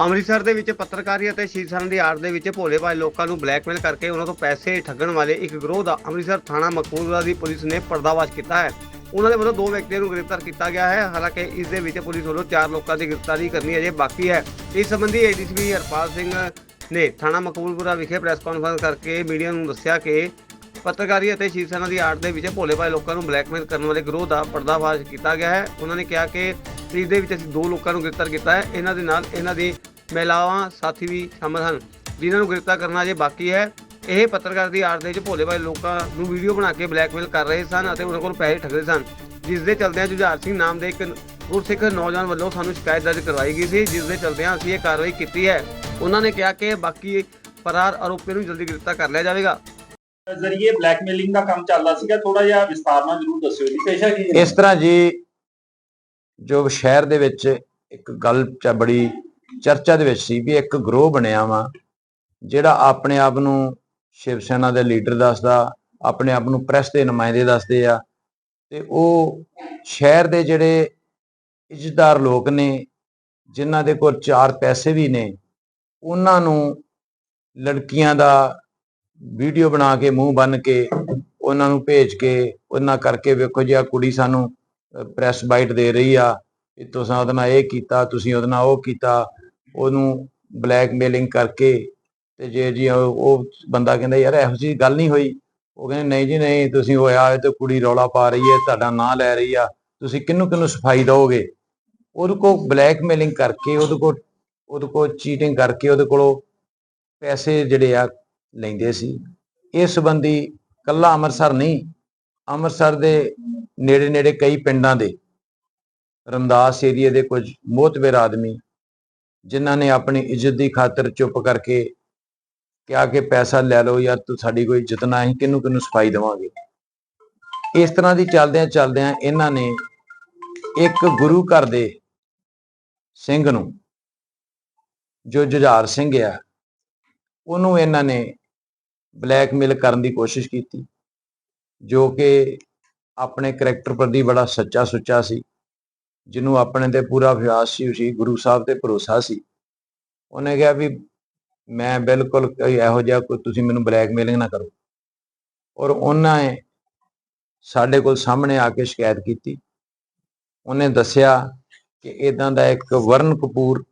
ਅੰਮ੍ਰਿਤਸਰ ਦੇ ਵਿੱਚ ਪੱਤਰਕਾਰੀ ਅਤੇ ਸ਼ੀਰਸ਼ਾਨ ਦੀ ਆੜ ਦੇ ਵਿੱਚ ਭੋਲੇ ਭਾਲੇ ਲੋਕਾਂ ਨੂੰ ਬਲੈਕਮੇਲ ਕਰਕੇ ਉਹਨਾਂ ਤੋਂ ਪੈਸੇ ਠੱਗਣ ਵਾਲੇ ਇੱਕ ਗਰੋਹ ਦਾ ਅੰਮ੍ਰਿਤਸਰ ਥਾਣਾ ਮਕਬੂਲਪੁਰਾ ਦੀ ਪੁਲਿਸ ਨੇ ਪਰਦਾਫਾਸ਼ ਕੀਤਾ ਹੈ। ਉਹਨਾਂ ਦੇ ਵੱਲੋਂ ਦੋ ਵਿਅਕਤੀਆਂ ਨੂੰ ਗ੍ਰਿਫਤਾਰ ਕੀਤਾ ਗਿਆ ਹੈ। ਹਾਲਾਂਕਿ ਇਸ ਦੇ ਵਿੱਚ ਪੁਲਿਸ ਵੱਲੋਂ ਚਾਰ ਲੋਕਾਂ ਦੀ ਗ੍ਰਿਫਤਾਰੀ ਕਰਨੀ ਅਜੇ ਬਾਕੀ ਹੈ। ਇਸ ਸੰਬੰਧੀ ਏਡੀਸੀਪੀ ਹਰਪਾਲ ਸਿੰਘ ਨੇ ਥਾਣਾ ਮਕਬੂਲਪੁਰਾ ਵਿਖੇ ਪ੍ਰੈਸ ਕਾਨਫਰੰਸ ਕਰਕੇ ਮੀਡੀਆ ਨੂੰ ਦੱਸਿਆ ਕਿ ਪੱਤਰਕਾਰੀ ਅਤੇ ਸ਼ਿਵਸੈਨਾ ਦੀ ਆੜ ਦੇ ਵਿੱਚ ਭੋਲੇ ਭਾਲੇ ਲੋਕਾਂ ਨੂੰ ਬਲੈਕਮੇਲ ਕਰਨ ਵਾਲੇ ਗਰੋਹ ਦਾ ਪਰਦਾਫਾਸ਼ ਕੀਤਾ ਗਿਆ ਹੈ। ਉਹਨਾਂ ਨੇ ਕਿਹਾ ਕਿ ਇਸ ਦੇ ਵਿੱਚ ਅਸੀਂ ਦੋ ਲੋਕਾਂ ਨੂੰ ਗ੍ਰਿਫਤਾਰ ਕੀਤਾ ਹੈ। ਇਹਨਾਂ ਦੇ ਨਾਲ ਇਹਨਾਂ ਦੀ ਮਹਿਲਾਵਾਂ ਸਾਥੀ ਵੀ ਸ਼ਾਮਲ ਹਨ ਜਿਨ੍ਹਾਂ ਨੂੰ ਗ੍ਰਿਫਤਾਰ ਕਰਨਾ ਅਜੇ ਬਾਕੀ ਹੈ। ਇਹ ਪੱਤਰਕਾਰ ਦੀ ਆੜ ਦੇ ਵਿੱਚ ਭੋਲੇ ਭਾਲੇ ਲੋਕਾਂ ਨੂੰ ਵੀਡੀਓ ਬਣਾ ਕੇ ਬਲੈਕਮੇਲ ਕਰ ਰਹੇ ਸਨ ਅਤੇ ਉਹਨਾਂ ਕੋਲ ਪੈਸੇ ਠੱਗਦੇ ਸਨ। ਜਿਸ ਦੇ ਚਲਦਿਆਂ ਜੁਝਾਰ ਸਿੰਘ ਨਾਮ ਦੇ ਇੱਕ ਗੁਰਸਿੱਖ ਨੌਜਵਾਨ ਵੱਲੋਂ ਸਾਨੂੰ ਸ਼ਿਕਾਇਤ ਦਰਜ ਕਰਵਾਈ ਗਈ ਸੀ ਜਿਸ ਦੇ ਚਲਦਿਆਂ ਅਸੀਂ ਇਹ ਕਾਰਵਾਈ ਕੀਤੀ ਹੈ। ਉਹਨਾਂ ਨੇ ਕਿਹਾ ਕਿ ਬਾਕੀ ਫਰਾਰ ਆਰੋਪੀਆਂ ਨੂੰ ਜਲਦੀ ਗ੍ਰਿਫਤਾਰ ਕਰ ਲਿਆ ਜਾਵੇਗਾ। ਜ਼ਰੀਏ ਬਲੈਕਮੇਲਿੰਗ ਦਾ ਕੰਮ ਚੱਲਦਾ ਸੀਗਾ। ਥੋੜਾ ਜਿਹਾ ਵਿਸਤਾਰ ਨਾਲ ਜ਼ਰੂਰ ਦੱਸਿਓ ਜੀ। ਪੇਸ਼ਾ ਕੀ ਇਸ ਤਰ੍ਹਾਂ ਜੀ ਜੋ ਸ਼ਹਿਰ ਦੇ ਵਿੱਚ ਇੱਕ ਗੱਲ ਚ ਬੜੀ ਚਰਚਾ ਦੇ ਵਿੱਚ ਸੀ ਵੀ ਇੱਕ ਗਰੋਹ ਬਣਿਆ ਵਾ, ਜਿਹੜਾ ਆਪਣੇ ਆਪ ਨੂੰ ਸ਼ਿਵ ਸੈਨਾ ਦੇ ਲੀਡਰ ਦੱਸਦਾ, ਆਪਣੇ ਆਪ ਨੂੰ ਪ੍ਰੈਸ ਦੇ ਨੁਮਾਇੰਦੇ ਦੱਸਦੇ ਆ, ਤੇ ਉਹ ਸ਼ਹਿਰ ਦੇ ਜਿਹੜੇ ਇੱਜ਼ਤਦਾਰ ਲੋਕ ਨੇ, ਜਿਨ੍ਹਾਂ ਦੇ ਕੋਲ ਚਾਰ ਪੈਸੇ ਵੀ ਨੇ, ਉਹਨਾਂ ਨੂੰ ਲੜਕੀਆਂ ਦਾ ਵੀਡੀਓ ਬਣਾ ਕੇ, ਮੂੰਹ ਬੰਨ ਕੇ, ਉਹਨਾਂ ਨੂੰ ਭੇਜ ਕੇ, ਉਹਨਾਂ ਕਰਕੇ ਵੇਖੋ ਜੀ ਆ ਕੁੜੀ ਸਾਨੂੰ ਪ੍ਰੈਸ ਬਾਈਟ ਦੇ ਰਹੀ ਆ ਵੀ ਤੁਸੀਂ ਉਹਦੇ ਨਾਲ ਇਹ ਕੀਤਾ, ਤੁਸੀਂ ਉਹਦੇ ਨਾਲ ਉਹ ਕੀਤਾ, ਉਹਨੂੰ ਬਲੈਕਮੇਲਿੰਗ ਕਰਕੇ ਤੇ ਜੇ ਜੀ ਉਹ ਬੰਦਾ ਕਹਿੰਦਾ ਯਾਰ ਇਹੋ ਜਿਹੀ ਗੱਲ ਨਹੀਂ ਹੋਈ, ਉਹ ਕਹਿੰਦੇ ਨਹੀਂ ਜੀ ਨਹੀਂ, ਤੁਸੀਂ ਹੋਇਆ ਤੇ ਕੁੜੀ ਰੌਲਾ ਪਾ ਰਹੀ ਹੈ, ਤੁਹਾਡਾ ਨਾਂ ਲੈ ਰਹੀ ਆ, ਤੁਸੀਂ ਕਿਹਨੂੰ ਕਿਹਨੂੰ ਸਫ਼ਾਈ ਦਿਓਗੇ? ਉਹਦੇ ਕੋ ਬਲੈਕਮੇਲਿੰਗ ਕਰਕੇ, ਉਹਦੇ ਕੋ ਉਹਦੇ ਕੋ ਚੀਟਿੰਗ ਕਰਕੇ ਉਹਦੇ ਕੋਲੋਂ ਪੈਸੇ ਜਿਹੜੇ ਆ ਲੈਂਦੇ ਸੀ। ਇਸ ਸੰਬੰਧੀ ਕੱਲਾ ਅੰਮ੍ਰਿਤਸਰ ਨਹੀਂ, ਅੰਮ੍ਰਿਤਸਰ ਦੇ ਨੇੜੇ ਨੇੜੇ ਕਈ ਪਿੰਡਾਂ ਦੇ, ਰਮਦਾਸ ਏਰੀਏ ਦੇ ਕੁਝ ਮੋਹਤਬਰ ਆਦਮੀ, ਜਿਨ੍ਹਾਂ ਨੇ ਆਪਣੀ ਇੱਜ਼ਤ ਦੀ ਖਾਤਰ ਚੁੱਪ ਕਰਕੇ ਕਿਹਾ ਕਿ ਪੈਸਾ ਲੈ ਲਓ ਯਾਰ, ਤੂੰ ਸਾਡੀ ਕੋਈ ਇੱਜ਼ਤ ਨਾ ਹੀ ਕਿਹਨੂੰ ਕਿਹਨੂੰ ਸਫ਼ਾਈ ਦੇਵਾਂਗੇ। ਇਸ ਤਰ੍ਹਾਂ ਦੀ ਚੱਲਦਿਆਂ ਚੱਲਦਿਆਂ ਇਹਨਾਂ ਨੇ ਇੱਕ ਗੁਰੂ ਘਰ ਦੇ ਸਿੰਘ ਨੂੰ, ਜੋ ਜੁਝਾਰ ਸਿੰਘ ਆ, ਉਹਨੂੰ ਇਹਨਾਂ ਨੇ ਬਲੈਕਮੇਲ ਕਰਨ ਦੀ ਕੋਸ਼ਿਸ਼ ਕੀਤੀ, ਜੋ ਕਿ ਆਪਣੇ ਕਰੈਕਟਰ ਪ੍ਰਤੀ ਬੜਾ ਸੱਚਾ ਸੁੱਚਾ ਸੀ, ਜਿਹਨੂੰ ਆਪਣੇ ਤੇ ਪੂਰਾ ਵਿਸ਼ਵਾਸ ਸੀ ਸੀ ਗੁਰੂ ਸਾਹਿਬ ਤੇ ਭਰੋਸਾ ਸੀ। ਉਹਨੇ ਕਿਹਾ ਵੀ ਮੈਂ ਬਿਲਕੁਲ ਕੋਈ ਇਹੋ ਜਿਹਾ ਕੋਈ ਤੁਸੀਂ ਮੈਨੂੰ ਬਲੈਕਮੇਲਿੰਗ ਨਾ ਕਰੋ। ਔਰ ਉਹਨਾਂ ਨੇ ਸਾਡੇ ਕੋਲ ਸਾਹਮਣੇ ਆ ਕੇ ਸ਼ਿਕਾਇਤ ਕੀਤੀ। ਉਹਨੇ ਦੱਸਿਆ ਕਿ ਇਦਾਂ ਦਾ ਇੱਕ ਵਰਨ ਕਪੂਰ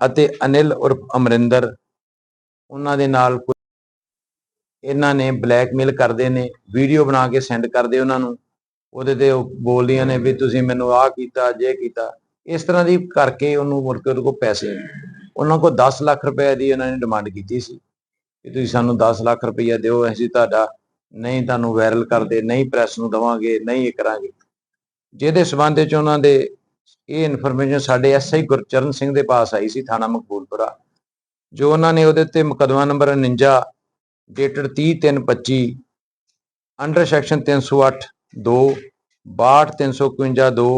ਅਤੇ ਅਨਿਲ ਉਰਫ ਅਮਰਿੰਦਰ, ਉਹਨਾਂ ਦੇ ਨਾਲ ਇਹਨਾਂ ਨੇ ਬਲੈਕਮੇਲ ਕਰਦੇ ਨੇ, ਵੀਡੀਓ ਬਣਾ ਕੇ ਸੈਂਡ ਕਰਦੇ ਉਹਨਾਂ ਨੂੰ। ਉਹਦੇ ਤੇ ਉਹ ਬੋਲਦੀਆਂ ਨੇ ਵੀ ਤੁਸੀਂ ਮੈਨੂੰ ਆਹ ਕੀਤਾ, ਜੇ ਕੀਤਾ। ਇਸ ਤਰ੍ਹਾਂ ਦੀ ਕਰਕੇ ਉਹਨੂੰ ਮੁੜ ਕੇ ਉਹਦੇ ਕੋਲ ਪੈਸੇ ਉਹਨਾਂ ਕੋਲ 10 ਲੱਖ ਰੁਪਏ ਦੀ ਉਹਨਾਂ ਨੇ ਡਿਮਾਂਡ ਕੀਤੀ ਸੀ ਕਿ ਤੁਸੀਂ ਸਾਨੂੰ 10 ਲੱਖ ਰੁਪਈਆ ਦਿਓ, ਅਸੀਂ ਤੁਹਾਡਾ ਨਹੀਂ ਤੁਹਾਨੂੰ ਵਾਇਰਲ ਕਰਦੇ, ਨਹੀਂ ਪ੍ਰੈਸ ਨੂੰ ਦਵਾਂਗੇ, ਨਹੀਂ ਇਹ ਕਰਾਂਗੇ। ਜਿਹਦੇ ਸਬੰਧ ਵਿੱਚ ਉਹਨਾਂ ਦੇ ਇਹ ਇਨਫੋਰਮੇਸ਼ਨ ਸਾਡੇ ਐਸਆਈ ਗੁਰਚਰਨ ਸਿੰਘ ਦੇ ਪਾਸ ਆਈ ਸੀ ਥਾਣਾ ਮਕਬੂਲਪੁਰਾ। ਜੋ ਉਹਨਾਂ ਨੇ ਉਹਦੇ ਤੇ ਮੁਕੱਦਮਾ number 49 dated 30/3/25 under section 308 2 62 351 2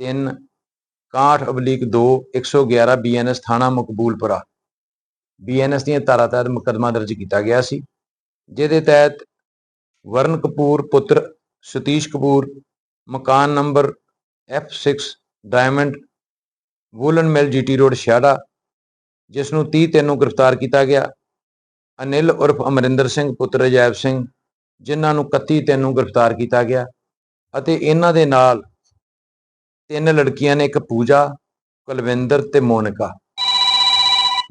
3 61 oblique 2 111 BNS ਥਾਣਾ ਮਕਬੂਲਪੁਰਾ। ਬੀਐਨਐਸ ਦੀਆਂ ਧਾਰਾ ਤਹਿਤ ਮੁਕੱਦਮਾ ਦਰਜ ਕੀਤਾ ਗਿਆ ਸੀ, ਜਿਹਦੇ ਤਹਿਤ ਵਰਨ ਕਪੂਰ, ਪੁੱਤਰ ਸਤੀਸ਼ ਕਪੂਰ, ਮਕਾਨ number F6 diamond woollen mill GT road Chhiara ਜਿਸ ਨੂੰ 30 ਤਿੰਨ ਨੂੰ ਗ੍ਰਿਫਤਾਰ ਕੀਤਾ ਗਿਆ। ਅਨਿਲ ਉਰਫ ਅਮਰਿੰਦਰ ਸਿੰਘ, ਪੁੱਤਰ ਅਜੈਬ ਸਿੰਘ, ਜਿਨ੍ਹਾਂ ਨੂੰ 31 ਤਿੰਨ ਨੂੰ ਗ੍ਰਿਫਤਾਰ ਕੀਤਾ ਗਿਆ ਅਤੇ ਇਹਨਾਂ ਦੇ ਨਾਲ ਤਿੰਨ ਲੜਕੀਆਂ ਨੇ ਇੱਕ ਪੂਜਾ, ਕੁਲਵਿੰਦਰ ਤੇ ਮੋਨਿਕਾ।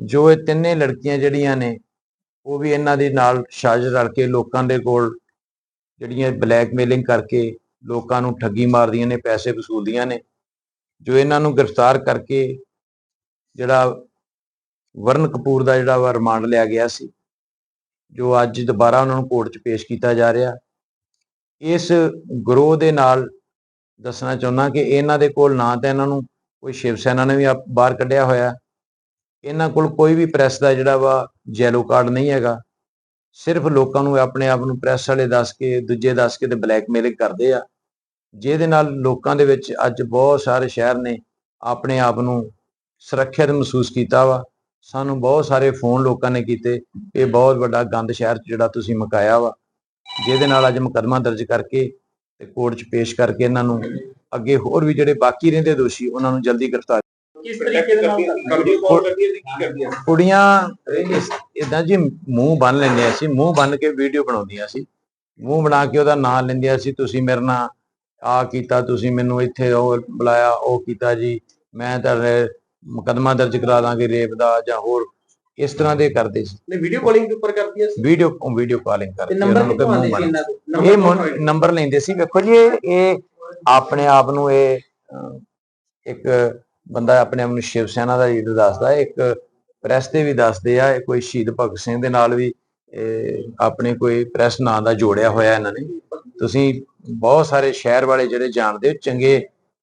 ਜੋ ਇਹ ਤਿੰਨੇ ਲੜਕੀਆਂ ਜਿਹੜੀਆਂ ਨੇ, ਉਹ ਵੀ ਇਹਨਾਂ ਦੇ ਨਾਲ ਸਾਜ਼ਿਸ਼ ਰਲ ਕੇ ਲੋਕਾਂ ਦੇ ਕੋਲ ਜਿਹੜੀਆਂ ਬਲੈਕਮੇਲਿੰਗ ਕਰਕੇ ਲੋਕਾਂ ਨੂੰ ਠੱਗੀ ਮਾਰਦੀਆਂ ਨੇ, ਪੈਸੇ ਵਸੂਲਦੀਆਂ ਨੇ, ਜੋ ਇਹਨਾਂ ਨੂੰ ਗ੍ਰਿਫਤਾਰ ਕਰਕੇ ਜਿਹੜਾ ਵਰਨ ਕਪੂਰ ਦਾ ਜਿਹੜਾ ਵਾ ਰਿਮਾਂਡ ਲਿਆ ਗਿਆ ਸੀ ਜੋ ਅੱਜ ਦੁਬਾਰਾ ਉਹਨਾਂ ਨੂੰ ਕੋਰਟ 'ਚ ਪੇਸ਼ ਕੀਤਾ ਜਾ ਰਿਹਾ। ਇਸ ਗਰੋਹ ਦੇ ਨਾਲ ਦੱਸਣਾ ਚਾਹੁੰਦਾ ਕਿ ਇਹਨਾਂ ਦੇ ਕੋਲ ਨਾ ਤਾਂ ਇਹਨਾਂ ਨੂੰ ਕੋਈ ਸ਼ਿਵ ਸੈਨਾ ਨੇ ਵੀ ਆਪ- ਬਾਹਰ ਕੱਢਿਆ ਹੋਇਆ। ਇਹਨਾਂ ਕੋਲ ਕੋਈ ਵੀ ਪ੍ਰੈਸ ਦਾ ਜਿਹੜਾ ਵਾ ਜੈਲੋ ਕਾਰਡ ਨਹੀਂ ਹੈਗਾ। ਸਿਰਫ ਲੋਕਾਂ ਨੂੰ ਆਪਣੇ ਆਪ ਨੂੰ ਪ੍ਰੈਸ ਵਾਲੇ ਦੱਸ ਕੇ, ਦੂਜੇ ਦੱਸ ਕੇ ਤੇ ਬਲੈਕਮੇਲਿੰਗ ਕਰਦੇ ਆ। ਜਿਹਦੇ ਨਾਲ ਲੋਕਾਂ ਦੇ ਵਿੱਚ ਅੱਜ ਬਹੁਤ ਸਾਰੇ ਸ਼ਹਿਰ ਨੇ ਆਪਣੇ ਆਪ ਨੂੰ ਸੁਰੱਖਿਅਤ ਮਹਿਸੂਸ ਕੀਤਾ ਵਾ। ਸਾਨੂੰ ਬਹੁਤ ਸਾਰੇ ਫੋਨ ਲੋਕਾਂ ਨੇ ਕੀਤੇ। ਇਹ ਬਹੁਤ ਵੱਡਾ ਗੰਦ ਸ਼ਹਿਰ 'ਚ ਜਿਹੜਾ ਤੁਸੀਂ ਮਕਾਇਆ ਵਾ ਜਿਹਦੇ ਨਾਲ ਅੱਜ ਮੁਕੱਦਮਾ ਦਰਜ ਕਰਕੇ ਤੇ ਕੋਰਟ 'ਚ ਪੇਸ਼ ਕਰਕੇ ਇਹਨਾਂ ਨੂੰ ਅੱਗੇ ਹੋਰ ਵੀ ਜਿਹੜੇ ਬਾਕੀ ਰਹਿੰਦੇ ਦੋਸ਼ੀ ਉਹਨਾਂ ਨੂੰ ਜਲਦੀ ਗ੍ਰਿਫਤਾਰ ਕਿਸ ਤਰੀਕੇ ਦੇ ਨਾਲ ਵੀਡੀਓ ਕਾਲ ਕਰਦੀਆਂ ਸੀ ਕੀ ਕਰਦੀਆਂ ਸੀ? ਕੁੜੀਆਂ ਇਦਾਂ ਜੀ ਮੂੰਹ ਬੰਨ ਲੈਂਦੀਆਂ ਸੀ ਮੂੰਹ ਬੰਨ ਕੇ ਵੀਡੀਓ ਬਣਾਉਂਦੀਆਂ ਸੀ। ਮੂੰਹ ਬਣਾ ਕੇ ਉਹਦਾ ਨਾਂ ਲੈਂਦੀਆਂ ਸੀ ਤੁਸੀਂ ਮੇਰੇ ਨਾਲ ਆ ਕੀਤਾ ਤੁਸੀਂ ਮੈਨੂੰ ਇੱਥੇ ਉਹ ਬੁਲਾਇਆ ਉਹ ਕੀਤਾ ਜੀ ਮੈਂ ਤੁਹਾਡੇ ਮੁਕੱਦਮਾ ਦਰਜ ਕਰਾ ਦਾਂਗੇ ਰੇਪ ਦਾ ਜਾਂ ਹੋਰ ਇਸ ਤਰ੍ਹਾਂ ਦੇ ਕਰਦੇ ਸੀ। ਨੇ ਵੀਡੀਓ ਕਾਲਿੰਗ ਦੇ ਉੱਪਰ ਕਰਦੀਆਂ ਸੀ? ਵੀਡੀਓ ਵੀਡੀਓ ਕਾਲਿੰਗ ਨੰਬਰ ਉਹਨਾਂ ਨੂੰ ਮੂੰਹ ਸੀ ਬੰਨ੍ਹ- ਇਹਨਾਂ ਦੇ? ਇਹ ਨੰਬਰ ਲੈਂਦੇ ਸੀ। ਵੇਖੋ ਜੀ ਇਹ ਆਪਣੇ ਆਪ ਨੂੰ ਇਹ ਇੱਕ ਬੰਦਾ ਆਪਣੇ ਆਪ ਨੂੰ ਸ਼ਿਵ ਸੈਨਾ ਦਾ ਲੀਡਰ ਦੱਸਦਾ ਇੱਕ ਪ੍ਰੈਸ ਤੇ ਵੀ ਦੱਸਦੇ ਆ ਇਹ ਕੋਈ ਸ਼ਹੀਦ ਭਗਤ ਸਿੰਘ ਦੇ ਨਾਲ ਵੀ ਆਪਣੇ ਕੋਈ ਪ੍ਰੈਸ ਨਾਂ ਦਾ ਜੋੜਿਆ ਹੋਇਆ ਇਹਨਾਂ ਨੇ। ਤੁਸੀਂ ਬਹੁਤ ਸਾਰੇ ਸ਼ਹਿਰ ਵਾਲੇ ਜਿਹੜੇ ਜਾਣਦੇ ਹੋ ਚੰਗੇ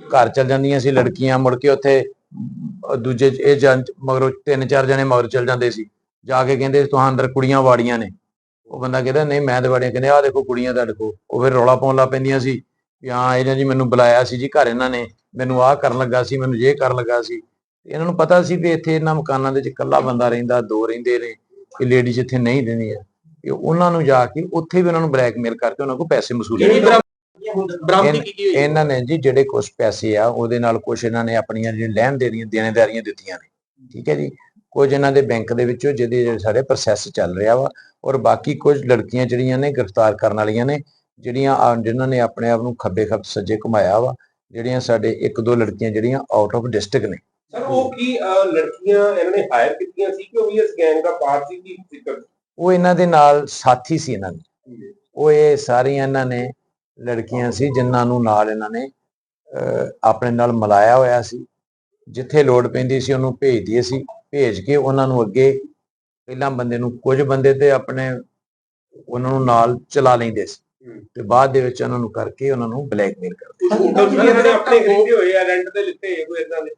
ਘਰ ਚਲ ਜਾਂਦੀਆਂ ਸੀ ਲੜਕੀਆਂ ਮੁੜ ਕੇ ਉੱਥੇ ਦੂਜੇ ਇਹ ਜਨ ਮਗਰੋਂ ਤਿੰਨ ਚਾਰ ਜਣੇ ਮਗਰ ਚਲ ਜਾਂਦੇ ਸੀ। ਜਾ ਕੇ ਕਹਿੰਦੇ ਤੁਹਾਂ ਅੰਦਰ ਕੁੜੀਆਂ ਵਾੜੀਆਂ ਨੇ। ਉਹ ਬੰਦਾ ਕਹਿੰਦਾ ਨਹੀਂ ਮੈਂ ਤੇ ਵਾੜੀਆਂ। ਕਹਿੰਦੇ ਆਹ ਦੇਖੋ ਕੁੜੀਆਂ ਤੁਹਾਡੇ ਕੋਲ। ਉਹ ਫਿਰ ਰੌਲਾ ਪਾਉਣ ਲੱਗ ਪੈਂਦੀਆਂ ਸੀ ਵੀ ਹਾਂ ਇਹਨਾਂ ਜੀ ਮੈਨੂੰ ਬੁਲਾਇਆ ਸੀ ਜੀ ਘਰ ਇਹਨਾਂ ਨੇ। ਮੈਨੂੰ ਆਹ ਕਰਨ ਲੱਗਾ ਸੀ ਮੈਨੂੰ ਇਹ ਕਰਨ ਲੱਗਾ ਸੀ। ਇਹਨਾਂ ਨੂੰ ਪਤਾ ਸੀ ਵੀ ਇੱਥੇ ਇਹਨਾਂ ਮਕਾਨਾਂ ਦੇ ਵਿੱਚ ਇਕੱਲਾ ਬੰਦਾ ਰਹਿੰਦਾ ਦੋ ਰਹਿੰਦੇ ਨੇ ਕਿ ਲੇਡੀਜ਼ ਇੱਥੇ ਨਹੀਂ ਰਹਿੰਦੀਆਂ। ਇਹ ਉਹਨਾਂ ਨੂੰ ਜਾ ਕੇ ਉੱਥੇ ਵੀ ਉਹਨਾਂ ਨੂੰ ਬਲੈਕਮੇਲ ਕਰਕੇ ਉਹਨਾਂ ਕੋਲ ਪੈਸੇ ਵਸੂਲੇ ਬਰਾਮਦੀ ਕੀਤੀ ਹੋਈ? ਇਹਨਾਂ ਨੇ ਜੀ ਜਿਹੜੇ ਕੁਝ ਪੈਸੇ ਆ ਉਹਦੇ ਨਾਲ ਕੁਝ ਇਹਨਾਂ ਨੇ ਆਪਣੀਆਂ ਜਿਹੜੀਆਂ ਲੈਣ ਦੇਣੀਆਂ ਦੇਣੇਦਾਰੀਆਂ ਦਿੱਤੀਆਂ ਨੇ। ਠੀਕ ਹੈ ਜੀ? ਕੁਝ ਇਹਨਾਂ ਦੇ ਬੈਂਕ ਦੇ ਵਿੱਚੋਂ ਜਿਹਦੇ ਸਾਡੇ ਪ੍ਰੋਸੈਸ ਚੱਲ ਰਿਹਾ ਵਾ ਔਰ ਬਾਕੀ ਕੁਝ ਲੜਕੀਆਂ ਜਿਹੜੀਆਂ ਨੇ ਗ੍ਰਿਫਤਾਰ ਕਰਨ ਵਾਲੀਆਂ ਨੇ ਜਿਹੜੀਆਂ ਜਿਨ੍ਹਾਂ ਨੇ ਆਪਣੇ ਆਪ ਨੂੰ ਖੱਬੇ ਖੱਬ ਸੱਜੇ ਘੁਮਾਇਆ ਵਾ ਜਿਹੜੀਆਂ ਸਾਡੇ ਇੱਕ ਦੋ ਲੜਕੀਆਂ ਜਿਹੜੀਆਂ ਆਊਟ ਆਫ ਡਿਸਟ੍ਰਿਕਟ ਨੇ। ਸਰ ਉਹ ਕੀ ਲੜਕੀਆਂ ਇਹਨਾਂ ਨੇ ਹਾਇਰ ਕੀਤੀਆਂ ਸੀ ਕਿ ਉਹ ਵੀ ਇਸ ਗੈਂਗ ਦਾ ਪਾਰਟ ਸੀ ਕੀ ਉਹ ਇਹਨਾਂ ਦੇ ਨਾਲ ਸਾਥੀ ਸੀ ਇਹਨਾਂ ਦੇ। ਉਹ ਇਹ ਸਾਰੀਆਂ ਇਹਨਾਂ ਨੇ ਲੜਕੀਆਂ ਸੀ ਜਿਨ੍ਹਾਂ ਨੂੰ ਨਾਲ ਇਹਨਾਂ ਨੇ ਆਪਣੇ ਨਾਲ ਮਿਲਾਇਆ ਹੋਇਆ ਸੀ। ਜਿੱਥੇ ਲੋੜ ਪੈਂਦੀ ਸੀ ਉਹਨੂੰ ਭੇਜਦੀ ਸੀ। ਭੇਜ ਕੇ ਉਹਨਾਂ ਨੂੰ ਅੱਗੇ ਪਹਿਲਾਂ ਬੰਦੇ ਨੂੰ ਕੁਝ ਬੰਦੇ ਤੇ ਆਪਣੇ ਉਹਨਾਂ ਨੂੰ ਨਾਲ ਚਲਾ ਲੈਂਦੇ ਸੀ। ਤੇ ਬਾਅਦ ਦੇ ਵਿੱਚ ਉਹਨਾਂ ਨੂੰ ਕਰਕੇ ਉਹਨਾਂ ਨੂੰ ਬਲੈਕਮੇਲ ਕਰਦੇ ਕੁਝ ਹੋਟਲਸ ਵੀ ਇਹਨਾਂ ਨੇ ਆਪਣੇ ਖਰੀਦੇ ਹੋਏ ਆ ਰੈਂਟ ਤੇ ਲਿੱਤੇ ਹੋਏ ਕੋਈ ਇਦਾਂ ਦੇ।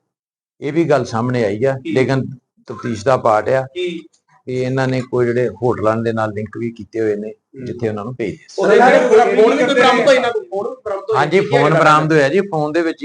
ਇਹ ਵੀ ਗੱਲ ਸਾਹਮਣੇ ਆਈ ਆ ਲੇਕਿਨ ਤਫਤੀਸ਼ ਦਾ ਪਾਰਟ ਆ ਕਿ? ਇਹਨਾਂ ਨੇ ਕੋਈ ਜਿਹੜੇ ਹੋਟਲਾਂ ਦੇ ਨਾਲ ਲਿੰਕ ਵੀ ਕੀਤੇ ਹੋਏ ਨੇ। ਜਿੱਥੇ ਉਹਨਾਂ ਨੂੰ ਭੇਜਦੇ ਸੀ ਉਹਦੇ ਨਾਲ ਫੋਨ ਵੀ ਕੋਈ ਬਰਾਮਦ ਹੋਇਆ ਇਹਨਾਂ ਕੋਲ ਫੋਨ ਵੀ ਬਰਾਮਦ ਹੋਇਆ। ਹਾਂਜੀ ਫੋਨ ਬਰਾਮਦ ਹੋਇਆ ਜੀ ਫੋਨ ਦੇ ਵਿੱਚ